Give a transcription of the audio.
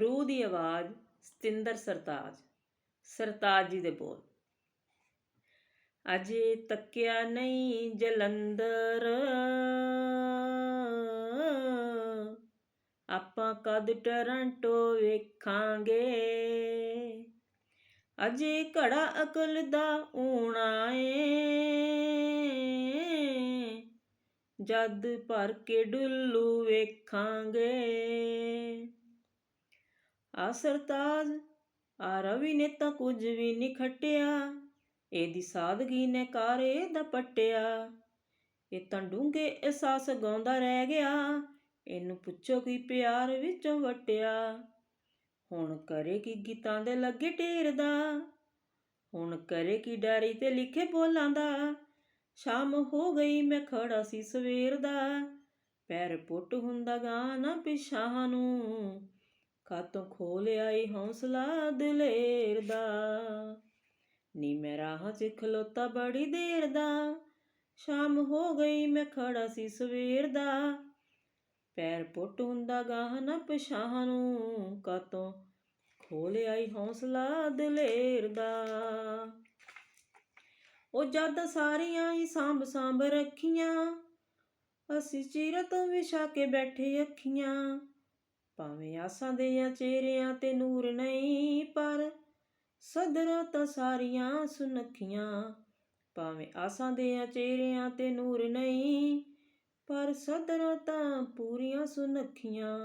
ਰੂਹ ਦੀ ਆਵਾਜ਼, ਸਤਿੰਦਰ ਸਰਤਾਜ ਸਰਤਾਜ ਜੀ ਦੇ ਬੋਲ। ਅਜੇ ਤੱਕਿਆ ਨਹੀਂ ਜਲੰਧਰ। ਆਪਾਂ ਕਦ ਟੋਰਾਂਟੋ ਵੇਖਾਂਗੇ? ਅਜੇ ਘੜਾ ਅਕਲ ਦਾ ਊਣਾ ਏ ਜਦ ਭਰ ਕੇ ਡੁੱਲੂ ਵੇਖਾਂਗੇ। ਆ ਸਰਤਾਜ ਆ ਰਵੀ ਨੇ ਤਾਂ ਕੁਝ ਵੀ ਨਹੀਂ ਖਟਿਆ। ਇਹਦੀ ਸਾਦਗੀ ਨੇ ਕਾਰੇ ਦਾ ਪਟਿਆ। ਇਹ ਤਾਂ ਡੂੰਘੇ ਅਹਿਸਾਸ ਗਾਉਂਦਾ ਰਹਿ ਗਿਆ। ਇਹਨੂੰ ਪੁੱਛੋ ਕੀ ਪਿਆਰ ਵਿੱਚੋਂ ਵਟਿਆ। ਹੁਣ ਕਰੇ ਕੀ ਗੀਤਾਂ ਦੇ ਲੱਗੇ ਢੇਰ ਦਾ? ਹੁਣ ਕਰੇ ਕੀ ਡਾਰੀ ਤੇ ਲਿਖੇ ਬੋਲਾਂ ਦਾ? ਸ਼ਾਮ ਹੋ ਗਈ, ਮੈਂ ਖੜਾ ਸੀ ਸਵੇਰ ਦਾ। ਪੈਰ ਪੁੱਟ ਹੁੰਦਾ ਗਾਣਾ ਪਿਛਾਹ ਨੂੰ। ਕਾਤੋਂ ਖੋ ਲਿਆਈ ਹੌਸਲਾ ਦਲੇਰ ਦਾ। ਨੀ ਮੈਂ ਰਾਹ 'ਚ ਖਲੋਤਾ ਬੜੀ ਦੇਰ ਦਾ। ਸ਼ਾਮ ਹੋ ਗਈ, ਮੈਂ ਖੜਾ ਸੀ ਸਵੇਰ ਦਾ। ਪੈਰ ਪੁੱਟ ਹੁੰਦਾ ਗਾਹ ਨਾ ਪਿਛਾਂ ਨੂੰ ਕਾਤੋਂ ਖੋ ਲਿਆਈ ਹੌਸਲਾ ਦਲੇਰ ਦਾ। ਉਹ ਜਦ ਸਾਰੀਆਂ ਹੀ ਸਾਂਭ ਸਾਂਭ ਰੱਖੀਆਂ, ਅਸੀਂ ਚਿਰ ਤੋਂ ਵਿਛਾ ਕੇ ਬੈਠੇ ਅੱਖੀਆਂ। ਭਾਵੇਂ ਆਸਾਂ ਦੇ ਚਿਹਰਿਆਂ ਤੇ ਨੂਰ ਨਹੀਂ, ਪਰ ਸਦਰਾਂ ਤਾਂ ਸਾਰੀਆਂ ਸੁਨੱਖੀਆਂ। ਭਾਵੇਂ ਆਸਾਂ ਦੇ ਚਿਹਰਿਆਂ ਤੇ ਨੂਰ ਨਹੀਂ, ਪਰ ਸਦਰਾਂ ਤਾਂ ਪੂਰੀਆਂ ਸੁਨੱਖੀਆਂ।